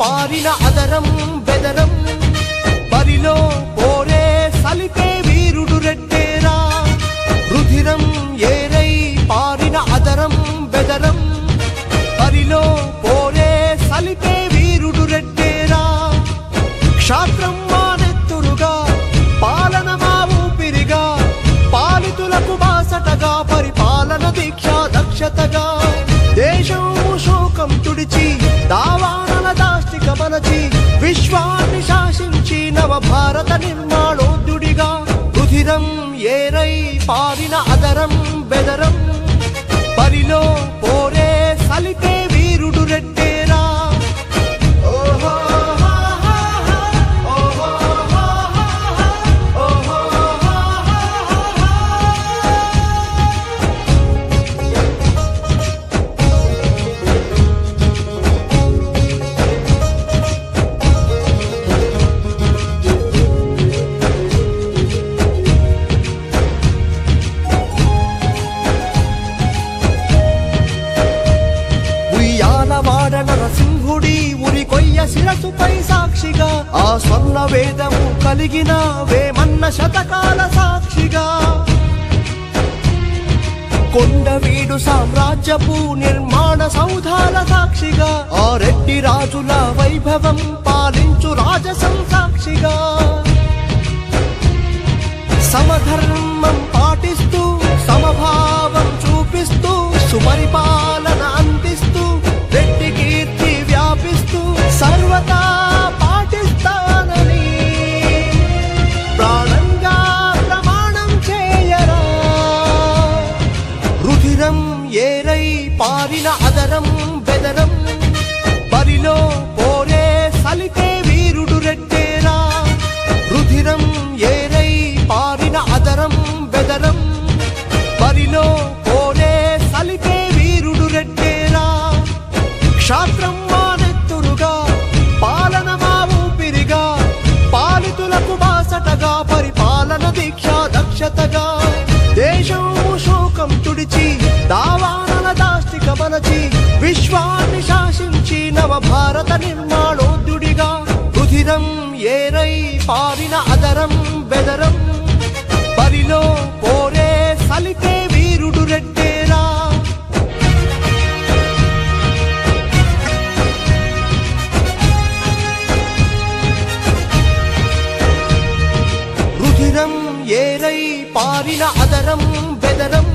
పారిన అదరం బెదరం. బరిలో పోరే సలితే వీరుడు రెట్టేరా. రుధిరం ఏరై పారిన అదరం బెదరం. బరిలో పోరే సలితే వీరుడు రెట్టేరా. క్షాత్రం మానెత్తురుగా పాలన మా ఊపిరిగా. పాలితులకు బాసటగా పరిపాలన దీక్ష దక్షతగా. దేశం శోకం తుడిచి విశ్వాన్ని శాసించి నవ భారత నిర్మాణోద్యుడిగా రుధిరం ఏరై పారిన అదరం బెదరం బరిలో పో నరసింహుడి ఉరి కొయ్య శిరసుపై సాక్షిగా ఆ స్వర్ణ వేదము కలిగిన వేమన్న శతకాల సాక్షిగా. కొండవీడు సామ్రాజ్యపు నిర్మాణ సౌధాల సాక్షిగా ఆ రెడ్డి రాజుల వైభవం పాలించు రాజసం సాక్షిగా. సమధర్మం పాటిస్తూ రుధిరం ఏరై పారిన అదరం బెదరం. బరిలో పోరే సలితే వీరుడు రెట్టేరా. రుధిరం ఏరై పారిన అదరం బెదరం. బరిలో పోరే సలితే వీరుడు రెట్టేరా. క్షాత్రం దాష్టిక విశ్వాన్ని శాసించి నవ భారత నిర్మాణోద్యుడిగా రుధిరం ఏరై పారిన అదరం బెదరం. బరిలో పోరే సలిపే వీరుడు రెడ్డేరా. రుధిరం ఏరై పారిన అదరం బెదరం.